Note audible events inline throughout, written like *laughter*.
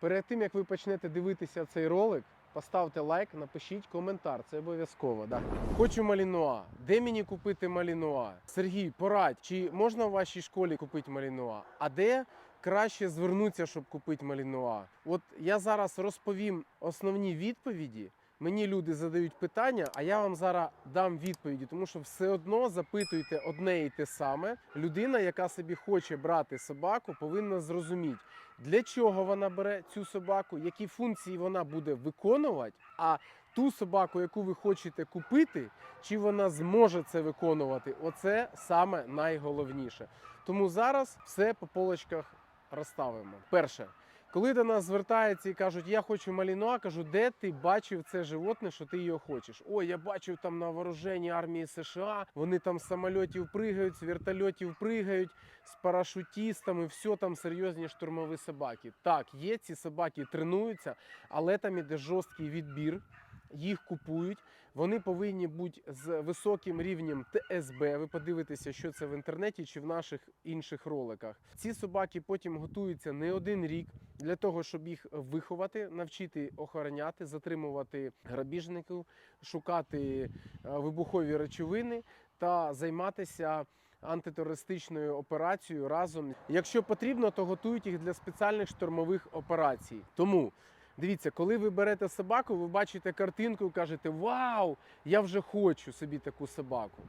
Перед тим як ви почнете дивитися цей ролик, поставте лайк, напишіть коментар. Це обов'язково. Да? Хочу малінуа. Де мені купити малінуа? Сергій, порадь, чи можна в вашій школі купити малінуа? А де краще звернутися, щоб купити малінуа? От я зараз розповім основні відповіді. Мені люди задають питання, а я вам зараз дам відповіді, тому що все одно запитуйте одне і те саме. Людина, яка собі хоче брати собаку, повинна зрозуміти, для чого вона бере цю собаку, які функції вона буде виконувати. А ту собаку, яку ви хочете купити, чи вона зможе це виконувати, оце саме найголовніше. Тому зараз все по полочках розставимо. Перше. Коли до нас звертаються і кажуть, я хочу малінуа, кажу, де ти бачив це животне, що ти його хочеш? Ой, я бачив там на вооруженні армії США, вони там з самольотів пригають, з вертольотів пригають, з парашутістами, все там серйозні штурмові собаки. Так, є ці собаки тренуються, але там іде жорсткий відбір. Їх купують, вони повинні бути з високим рівнем ТСБ. Ви подивитеся, що це в інтернеті чи в наших інших роликах. Ці собаки потім готуються не один рік для того, щоб їх виховати, навчити охороняти, затримувати грабіжників, шукати е, вибухові речовини та займатися антитерористичною операцією разом. Якщо потрібно, то готують їх для спеціальних штурмових операцій. Тому дивіться, коли ви берете собаку, ви бачите картинку і кажете: Вау! Я вже хочу собі таку собаку.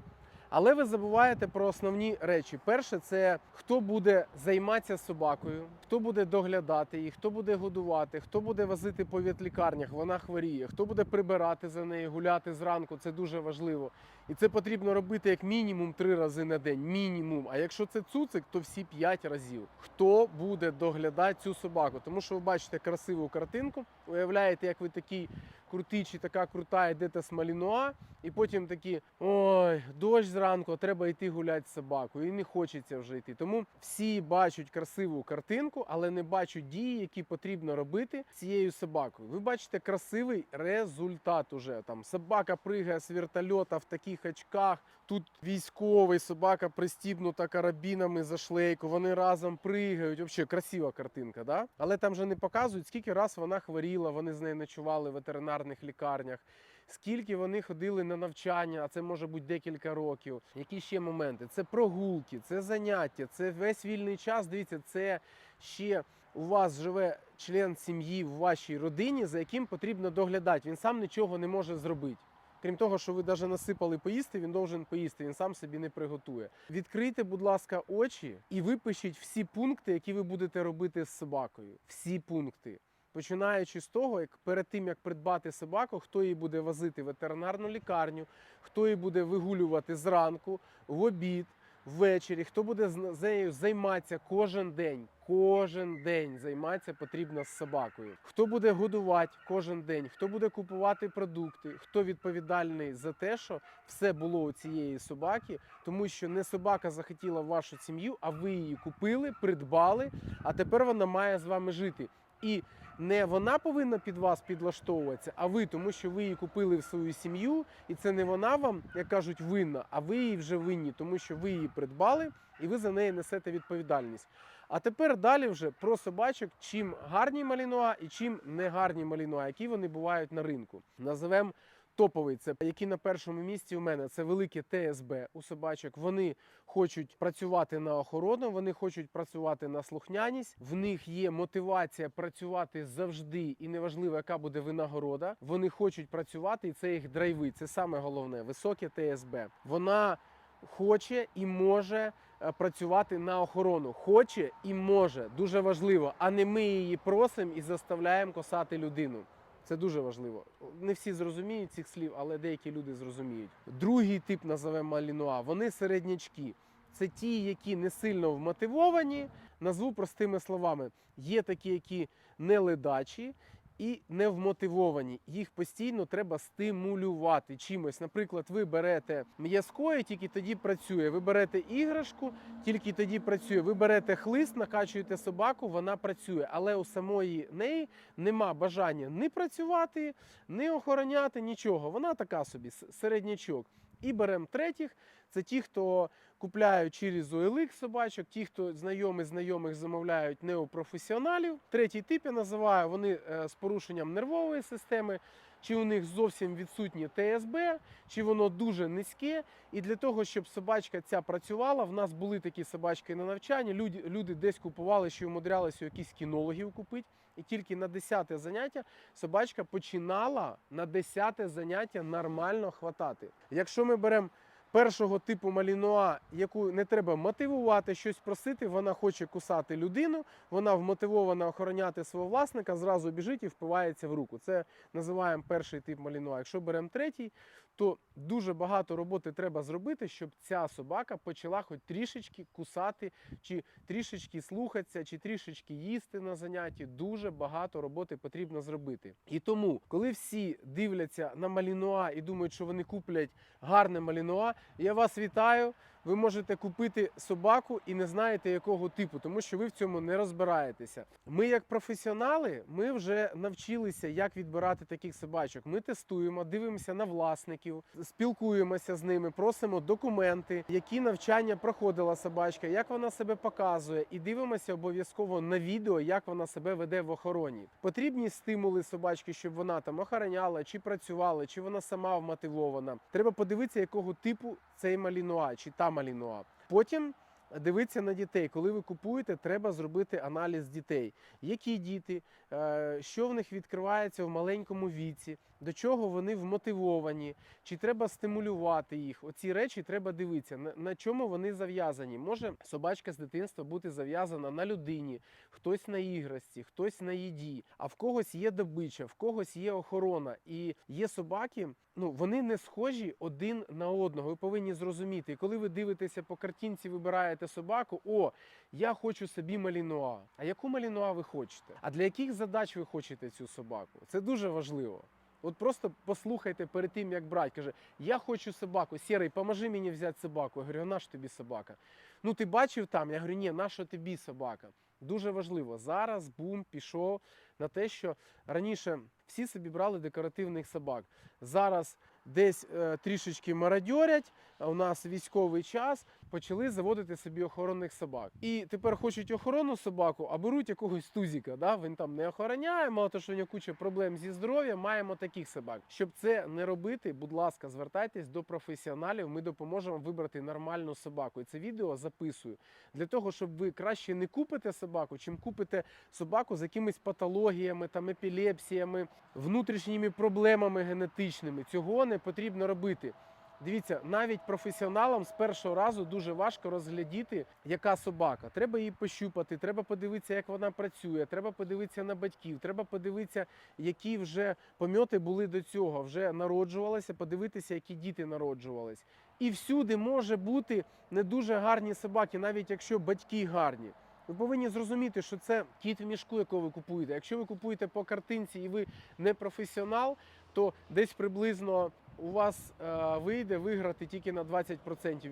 Але ви забуваєте про основні речі. Перше, це хто буде займатися собакою, хто буде доглядати її, хто буде годувати, хто буде возити по ветлікарнях, вона хворіє, хто буде прибирати за нею, гуляти зранку. Це дуже важливо. І це потрібно робити як мінімум три рази на день. Мінімум. А якщо це цуцик, то всі п'ять разів. Хто буде доглядати цю собаку? Тому що ви бачите красиву картинку, уявляєте, як ви такий крутий чи така крута йдете з малінуа, і потім такі ой, дощ зранку, треба йти гуляти з собакою. І не хочеться вже йти. Тому всі бачать красиву картинку, але не бачать дії, які потрібно робити цією собакою. Ви бачите красивий результат уже. Там собака пригає з вертольота в таких очках. Тут військовий собака пристібнута карабінами за шлейку. Вони разом пригають. Взагалі красива картинка, да? Але там же не показують, скільки раз вона хворіла, вони з нею ночували в ветеринарних лікарнях. Скільки вони ходили на навчання, а це може бути декілька років. Які ще моменти? Це прогулки, це заняття, це весь вільний час. Дивіться, це ще у вас живе член сім'ї в вашій родині, за яким потрібно доглядати. Він сам нічого не може зробити. Крім того, що ви навіть насипали поїсти, він должен поїсти, він сам собі не приготує. Відкрийте, будь ласка, очі і випишіть всі пункти, які ви будете робити з собакою. Всі пункти. Починаючи з того, як перед тим як придбати собаку, хто її буде возити в ветеринарну лікарню, хто її буде вигулювати зранку, в обід, ввечері, хто буде з нею займатися кожен день. Кожен день займатися потрібно з собакою. Хто буде годувати кожен день, хто буде купувати продукти, хто відповідальний за те, що все було у цієї собаки, тому що не собака захотіла вашу сім'ю, а ви її купили, придбали, а тепер вона має з вами жити. І не вона повинна під вас підлаштовуватися, а ви, тому що ви її купили в свою сім'ю, і це не вона вам, як кажуть, винна, а ви її вже винні, тому що ви її придбали і ви за неї несете відповідальність. А тепер далі вже про собачок, чим гарні малінуа і чим не гарні малінуа, які вони бувають на ринку. Називемо топовий, це які на першому місці у мене це велике ТСБ у собачок. Вони хочуть працювати на охорону, вони хочуть працювати на слухняність. В них є мотивація працювати завжди, і неважливо, яка буде винагорода. Вони хочуть працювати, і це їх драйви. Це саме головне високе ТСБ. Вона хоче і може е, працювати на охорону. Хоче і може. Дуже важливо. А не ми її просимо і заставляємо косати людину. Це дуже важливо. Не всі зрозуміють цих слів, але деякі люди зрозуміють. Другий тип називаємо малінуа. Вони середнячки. Це ті, які не сильно вмотивовані. Назву простими словами. Є такі, які не ледачі і не вмотивовані. Їх постійно треба стимулювати чимось. Наприклад, ви берете м'язкою, тільки тоді працює. Ви берете іграшку, тільки тоді працює. Ви берете хлист, накачуєте собаку, вона працює. Але у самої неї нема бажання ні працювати, ні охороняти, нічого. Вона така собі середнячок. І беремо третіх. Це ті, хто купляють через OLX собачок. Ті, хто знайомі знайомих замовляють неопрофесіоналів. Третій тип я називаю вони е, з порушенням нервової системи. Чи у них зовсім відсутнє ТСБ, чи воно дуже низьке. І для того, щоб собачка ця працювала, в нас були такі собачки на навчанні. Люди, люди десь купували, що умудрялися якісь кінологів купити. І тільки на 10 заняття собачка починала на 10 заняття нормально хватати. Якщо ми беремо першого типу малінуа, яку не треба мотивувати, щось просити, вона хоче кусати людину, вона вмотивована охороняти свого власника, зразу біжить і впивається в руку. Це називаємо перший тип малінуа. Якщо беремо третій, то дуже багато роботи треба зробити, щоб ця собака почала хоч трішечки кусати, чи трішечки слухатися, чи трішечки їсти на занятті. Дуже багато роботи потрібно зробити. І тому, коли всі дивляться на малінуа і думають, що вони куплять гарне малінуа, я вас вітаю. Ви можете купити собаку і не знаєте якого типу, тому що ви в цьому не розбираєтеся. Ми, як професіонали, ми вже навчилися, як відбирати таких собачок. Ми тестуємо, дивимося на власників, спілкуємося з ними, просимо документи, які навчання проходила собачка, як вона себе показує, і дивимося обов'язково на відео, як вона себе веде в охороні. Потрібні стимули собачки, щоб вона там охороняла, чи працювала, чи вона сама вмотивована. Треба подивитися, якого типу цей малінуа чи та малінуа. Потім дивитися на дітей. Коли ви купуєте, треба зробити аналіз дітей. Які діти, е, що в них відкривається в маленькому віці, до чого вони вмотивовані, чи треба стимулювати їх. Оці речі треба дивитися, на, на чому вони зав'язані. Може собачка з дитинства бути зав'язана на людині, хтось на іграшці, хтось на їді, а в когось є добича, в когось є охорона. І є собаки, ну вони не схожі один на одного. Ви повинні зрозуміти. Коли ви дивитеся по картинці, вибираєте собаку, о, я хочу собі малінуа. А яку малінуа ви хочете? А для яких задач ви хочете цю собаку? Це дуже важливо. От просто послухайте перед тим, як брати. Каже, я хочу собаку. Сірий, поможи мені взяти собаку. Я говорю, а на тобі собака? Ну ти бачив там? Я говорю, ні, на тобі собака? Дуже важливо. Зараз бум пішов на те, що раніше всі собі брали декоративних собак. Зараз десь е, трішечки мародьорять, у нас військовий час, почали заводити собі охоронних собак. І тепер хочуть охоронну собаку, а беруть якогось тузіка. Да? Він там не охороняє, мало того, що у нього куча проблем зі здоров'ям, маємо таких собак. Щоб це не робити, будь ласка, звертайтесь до професіоналів. Ми допоможемо вибрати нормальну собаку. І це відео записую для того, щоб ви краще не купите собаку, чим купите собаку з якимись патологіями, там епілепсіями, внутрішніми проблемами генетичними. Цього не потрібно робити. Дивіться, навіть професіоналам з першого разу дуже важко розглядіти, яка собака. Треба її пощупати, треба подивитися, як вона працює, треба подивитися на батьків, треба подивитися, які вже помьоти були до цього, вже народжувалися, подивитися, які діти народжувались. І всюди може бути не дуже гарні собаки, навіть якщо батьки гарні. Ви повинні зрозуміти, що це кіт в мішку, якого ви купуєте. Якщо ви купуєте по картинці і ви не професіонал, то десь приблизно у вас е, вийде виграти тільки на 20%.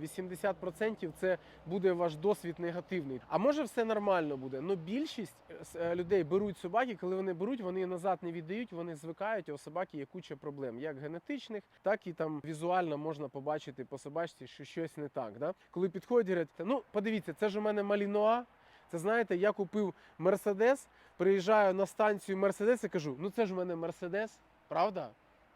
80% це буде ваш досвід негативний. А може все нормально буде. але більшість е, людей беруть собаки, коли вони беруть, вони назад не віддають, вони звикають, а у собаки є куча проблем, як генетичних, так і там візуально можна побачити по собачці, що щось не так. Да? Коли підходять, говорять, ну подивіться, це ж у мене малінуа. Це знаєте, я купив Мерседес, приїжджаю на станцію Мерседес і кажу, ну це ж у мене Мерседес, правда?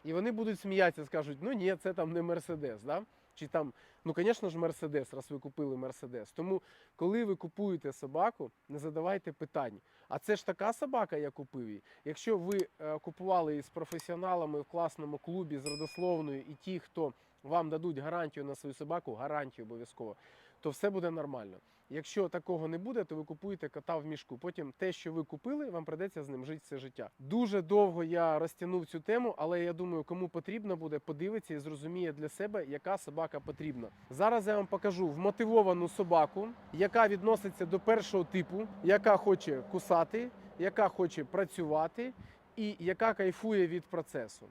І вони будуть сміятися, скажуть, ну ні, це там не Мерседес. Да? Чи там, ну, звісно ж, Мерседес, раз ви купили Мерседес. Тому, коли ви купуєте собаку, не задавайте питань. А це ж така собака, я купив її. Якщо ви е, купували її з професіоналами в класному клубі з родословною, і ті, хто вам дадуть гарантію на свою собаку, гарантію обов'язково, то все буде нормально. Якщо такого не буде, то ви купуєте кота в мішку. Потім те, що ви купили, вам придеться з ним жити все життя. Дуже довго я розтягнув цю тему, але я думаю, кому потрібно буде, подивиться і зрозуміє для себе, яка собака потрібна. Зараз я вам покажу вмотивовану собаку, яка відноситься до першого типу, яка хоче кусати, яка хоче працювати і яка кайфує від процесу.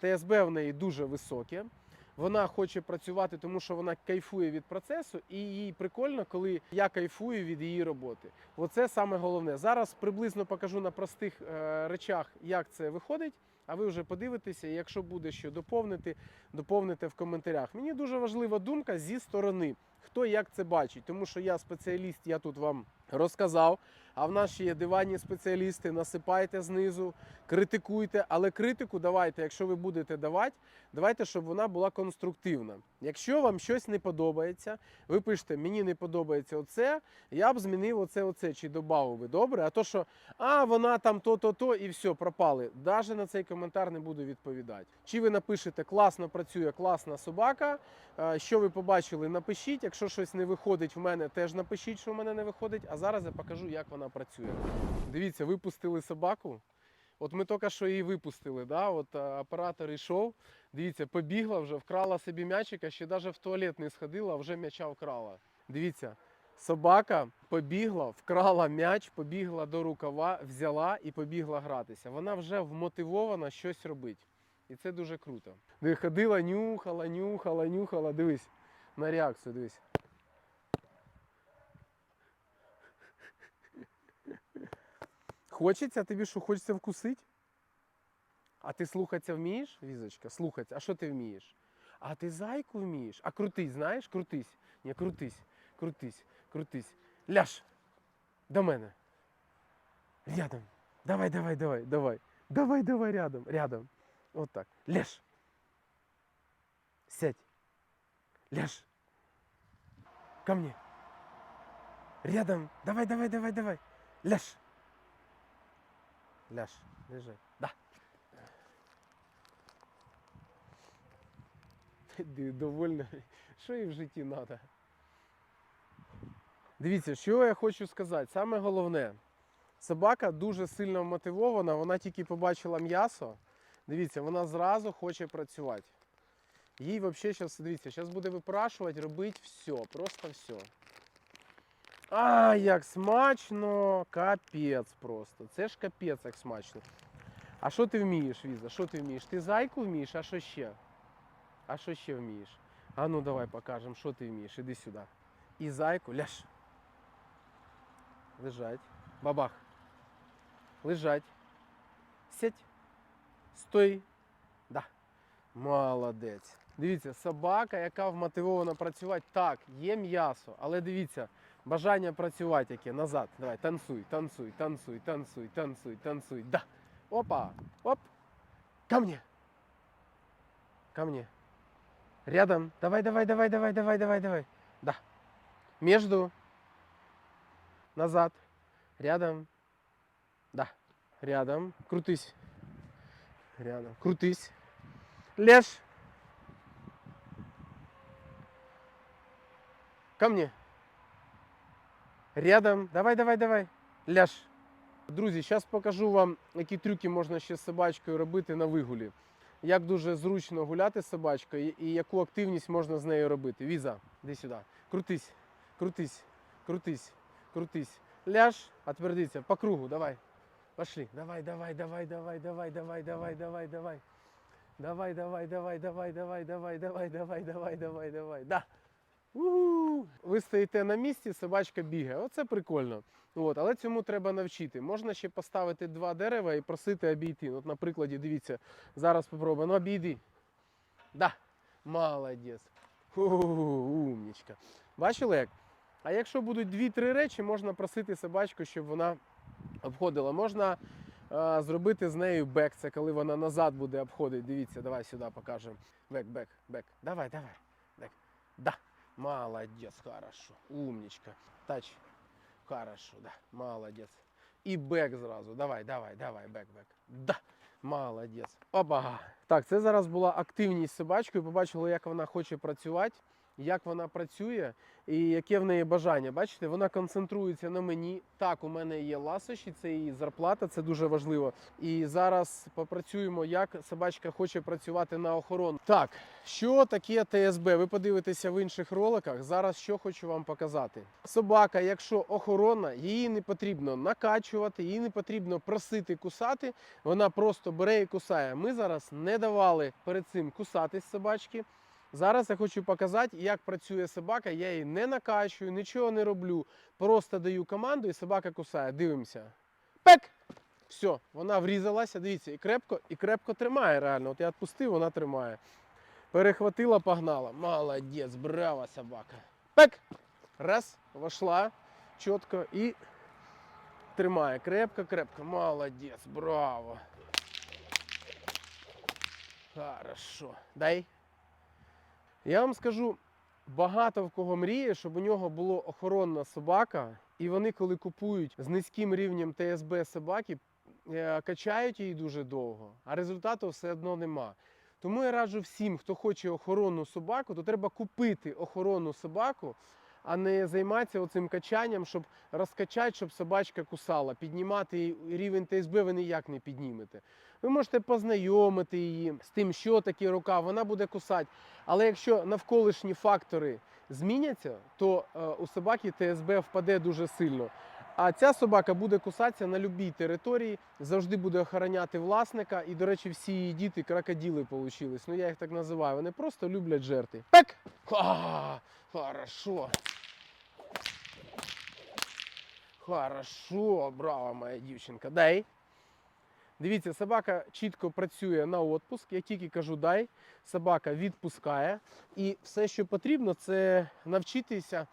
ТСБ в неї дуже високе. Вона хоче працювати, тому що вона кайфує від процесу, і їй прикольно, коли я кайфую від її роботи. Оце саме головне. Зараз приблизно покажу на простих е, речах, як це виходить. А ви вже подивитеся, якщо буде що доповнити, доповните в коментарях. Мені дуже важлива думка зі сторони. хто як це бачить. Тому що я спеціаліст, я тут вам розказав. А в нас ще є диванні спеціалісти. Насипайте знизу, критикуйте, але критику давайте, якщо ви будете давати, давайте, щоб вона була конструктивна. Якщо вам щось не подобається, ви пишете, мені не подобається оце, я б змінив оце, оце, чи додав би добре. А то, що а вона там то-то, то і все, пропали. Даже на цей коментар не буду відповідати. Чи ви напишете класно працює, класна собака. е, Що ви побачили, напишіть. Якщо щось не виходить в мене, теж напишіть, що в мене не виходить. А зараз я покажу, як вона працює. Дивіться, випустили собаку. От ми тільки що її випустили. Да? От е, оператор йшов. Дивіться, побігла вже, вкрала собі м'ячика, ще навіть в туалет не сходила, а вже м'яча вкрала. Дивіться, собака побігла, вкрала м'яч, побігла до рукава, взяла і побігла гратися. Вона вже вмотивована щось робити. І це дуже круто. Ходила, нюхала, нюхала, нюхала. Дивись на реакцію, дивись. Хочеться тобі що, хочеться вкусити? А ти слухатися вмієш, Візочка? Слухатися. А що ти вмієш? А ти зайку вмієш? А крутись, знаєш? Крутись. Ні, крутись, крутись, крутись. Ляж. До мене. Рядом. Давай, давай, давай, давай. Давай, давай, рядом, рядом. Вот так. Ляж. Сядь. Ляж. Ко мне. Рядом. Давай, давай, давай, давай. Ляж. Ляж. Лежи. Да. Ти довольна. Що їй в житті треба? Дивіться, що я хочу сказати. Саме головне, собака дуже сильно мотивована, вона тільки побачила м'ясо. Дивіться, вона зразу хоче працювати. Їй взагалі зараз, дивіться, зараз буде випрашувати, робити все, просто все. А, як смачно! Капець просто. Це ж капець як смачно. А що ти вмієш, Віза? Що ти вмієш? Ти зайку вмієш, а що ще? А що ще вмієш? А ну давай покажемо, що ти вмієш. Іди сюди. І зайку, ляж. Лежать. Бабах. Лежать. Сядь. Стой. Да. Молодець. Дивіться, собака, яка вмотивована працювати. Так, є м'ясо, але дивіться, бажання працювати яке. Назад. Давай, танцуй, танцуй, танцуй, танцуй, танцуй, танцуй. Да. Опа. Оп. Ко мне. Ко мне. Рядом. Давай, давай, давай, давай, давай, давай, давай. Да. Между. Назад. Рядом. Да. Рядом. Крутись. Рядом. Крутись. Лежь. Ко мне. Рядом. Давай, давай, давай. Ляж. Друзі, зараз покажу вам, які трюки можна ще з собачкою робити на вигулі. Як дуже зручно гуляти з собачкою і- яку активність можна з нею робити. Віза, іди сюди. Крутись, крутись, крутись, крутись. Ляж, отвердиться, по кругу, давай. Пошли. Давай, давай, давай, давай, давай, давай, давай, давай, давай. Давай, давай, давай, давай, давай, давай, давай, давай, давай, давай, давай. Да. У-у-у. Ви стоїте на місці, собачка бігає. Оце прикольно. От, але цьому треба навчити. Можна ще поставити два дерева і просити обійти. От, на прикладі, дивіться, зараз спробуємо. Ну, обійди. Да. Молодець. Умнічка. Бачили як? А якщо будуть дві-три речі, можна просити собачку, щоб вона обходила. Можна е, зробити з нею бек. Це коли вона назад буде обходити. Дивіться, давай сюди покажемо. Бек, бек, бек. Давай, давай. Бек. Да. Молодец, хорошо. Умничка. Тач. Хорошо, да. Молодец. І бек зразу. Давай, давай, давай, бек, бек. Да. Молодець. Опа. Так, це зараз була активність собачкою. Побачили, як вона хоче працювати, як вона працює і яке в неї бажання. Бачите, вона концентрується на мені. Так, у мене є ласощі, це її зарплата, це дуже важливо. І зараз попрацюємо, як собачка хоче працювати на охорону. Так, що таке ТСБ? Ви подивитеся в інших роликах. Зараз що хочу вам показати. Собака, якщо охорона, її не потрібно накачувати, її не потрібно просити кусати. Вона просто бере і кусає. Ми зараз не давали перед цим кусатись собачки. Зараз я хочу показати, як працює собака. Я її не накачую, нічого не роблю. Просто даю команду і собака кусає. Дивимося. Пек! Все, вона врізалася, дивіться, і крепко, і крепко тримає реально. От я відпустив, вона тримає. Перехватила, погнала. Молодець, браво собака. Пек! Раз, вошла чітко і тримає. Крепко, крепко. Молодець, браво. Хорошо. Дай. Я вам скажу, багато в кого мріє, щоб у нього була охоронна собака, і вони, коли купують з низьким рівнем ТСБ собаки, е, качають її дуже довго, а результату все одно нема. Тому я раджу всім, хто хоче охоронну собаку, то треба купити охоронну собаку, а не займатися оцим качанням, щоб розкачати, щоб собачка кусала. Піднімати їй рівень ТСБ ви ніяк не піднімете. Ви можете познайомити її з тим, що таке рука, вона буде кусати. Але якщо навколишні фактори зміняться, то е, у собаки ТСБ впаде дуже сильно. А ця собака буде кусатися на будь-якій території, завжди буде охороняти власника. І, до речі, всі її діти крокодили получились. Ну я їх так називаю. Вони просто люблять жерти. Пек! А, хорошо. Хорошо, браво, моя дівчинка. Дай. Дивіться, собака чітко працює на відпуск. Я тільки кажу дай, собака відпускає. І все, що потрібно, це навчитися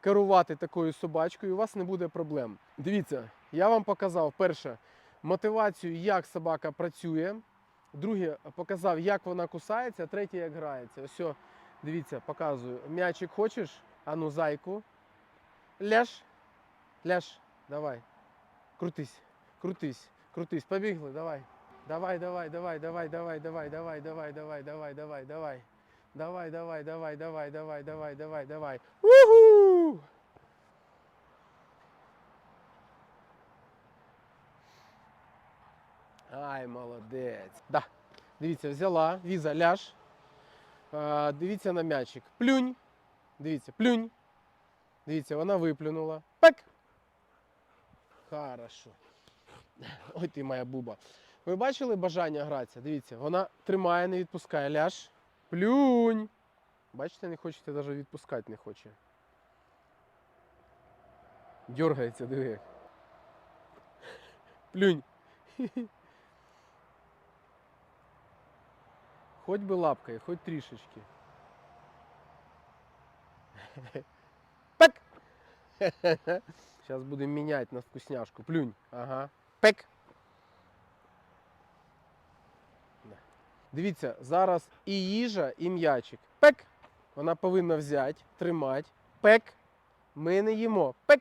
керувати такою собачкою, і у вас не буде проблем. Дивіться, я вам показав перше мотивацію, як собака працює. Друге, показав, як вона кусається, третє, як грається. Ось, дивіться, показую. М'ячик хочеш? Ану, зайку. Ляж. Ляж. Давай. Крутись, крутись, крутись. Побігли, давай. Давай, давай, давай, давай, давай, давай, давай, давай, давай, давай, давай, давай. Давай, давай, давай, давай, давай, давай, давай, давай. Уху! Ай, молодець. Да. Дивіться, взяла, віза, ляж. А, дивіться на м'ячик. Плюнь. Дивіться, плюнь. Дивіться, вона виплюнула. Пек. Хорошо. *laughs* Ой ти моя буба. Ви бачили бажання гратися? Дивіться, вона тримає, не відпускає. Ляж. Плюнь. Бачите, не хочете навіть відпускати не хоче. Дергається, диви. *laughs* Плюнь. *laughs* Хоть би лапкою, хоть трішечки. Пек! Зараз будемо міняти на вкусняшку. Плюнь. Ага. Пек. Дивіться, зараз і їжа, і м'ячик. Пек. Вона повинна взяти, тримати. Пек. Ми не їмо. Пек.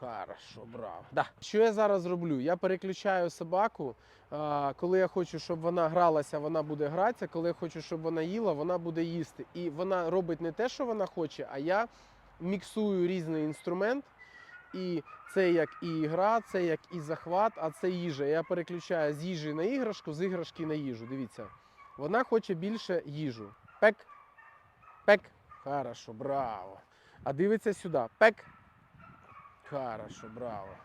Хорошо, браво. Да. Що я зараз роблю? Я переключаю собаку. А, коли я хочу, щоб вона гралася, вона буде гратися. Коли я хочу, щоб вона їла, вона буде їсти. І вона робить не те, що вона хоче, а я міксую різний інструмент. І це як і гра, це як і захват, а це їжа. Я переключаю з їжі на іграшку, з іграшки на їжу. Дивіться. Вона хоче більше їжу. Пек. Пек. Хорошо, браво. А дивиться сюди. Пек. Хорошо, браво.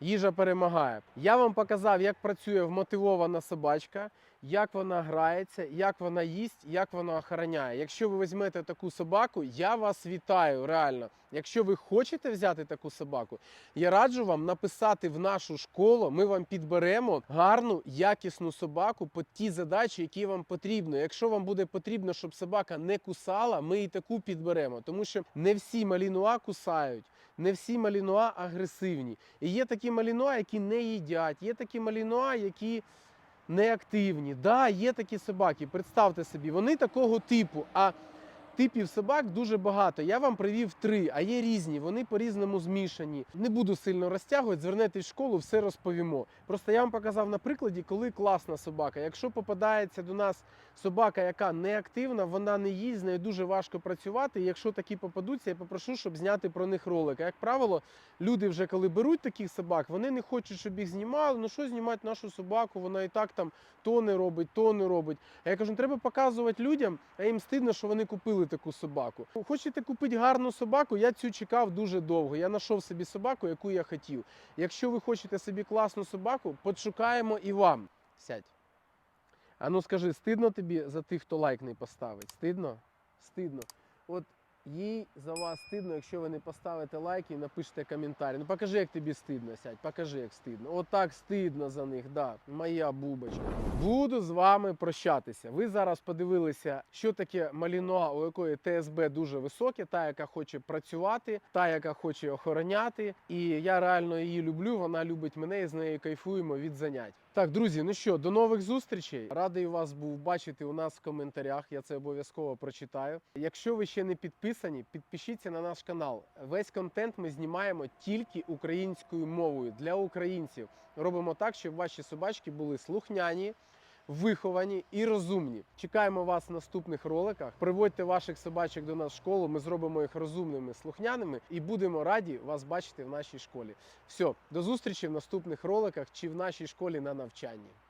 Їжа перемагає. Я вам показав, як працює вмотивована собачка, як вона грається, як вона їсть, як вона охороняє. Якщо ви візьмете таку собаку, я вас вітаю реально. Якщо ви хочете взяти таку собаку, я раджу вам написати в нашу школу. Ми вам підберемо гарну, якісну собаку під ті задачі, які вам потрібно. Якщо вам буде потрібно, щоб собака не кусала, ми і таку підберемо. Тому що не всі малінуа кусають. Не всі малінуа агресивні. І є такі малінуа, які не їдять, є такі малінуа, які неактивні. Да, є такі собаки. Представте собі, вони такого типу. А типів собак дуже багато. Я вам привів три, а є різні. Вони по-різному змішані. Не буду сильно розтягувати, звернетесь в школу, все розповімо. Просто я вам показав на прикладі, коли класна собака. Якщо попадається до нас собака, яка неактивна, вона не їсть, з нею дуже важко працювати. Якщо такі попадуться, я попрошу, щоб зняти про них ролик. А як правило, люди вже коли беруть таких собак, вони не хочуть, щоб їх знімали. Ну що знімати нашу собаку? Вона і так там то не робить, то не робить. А я кажу, «Ну, треба показувати людям, а їм стидно, що вони купили таку собаку. Хочете купити гарну собаку? Я цю чекав дуже довго. Я знайшов собі собаку, яку я хотів. Якщо ви хочете собі класну собаку, подшукаємо і вам. Сядь. А ну скажи, стидно тобі за тих, хто лайк не поставить? Стидно? Стидно. От їй за вас стидно, якщо ви не поставите лайк і напишете коментар. Ну покажи, як тобі стидно, сядь, покажи, як стидно. Отак стидно за них, да, моя бубочка. Буду з вами прощатися. Ви зараз подивилися, що таке малінуа, у якої ТСБ дуже високе, та, яка хоче працювати, та, яка хоче охороняти. І я реально її люблю. Вона любить мене і з нею кайфуємо від занять. Так, друзі, ну що, до нових зустрічей. Радий вас був бачити у нас в коментарях. Я це обов'язково прочитаю. Якщо ви ще не підписані, підпишіться на наш канал. Весь контент ми знімаємо тільки українською мовою для українців. Робимо так, щоб ваші собачки були слухняні. Виховані і розумні. Чекаємо вас в наступних роликах. Приводьте ваших собачок до нас в школу. Ми зробимо їх розумними, слухняними і будемо раді вас бачити в нашій школі. Все, до зустрічі в наступних роликах чи в нашій школі на навчанні.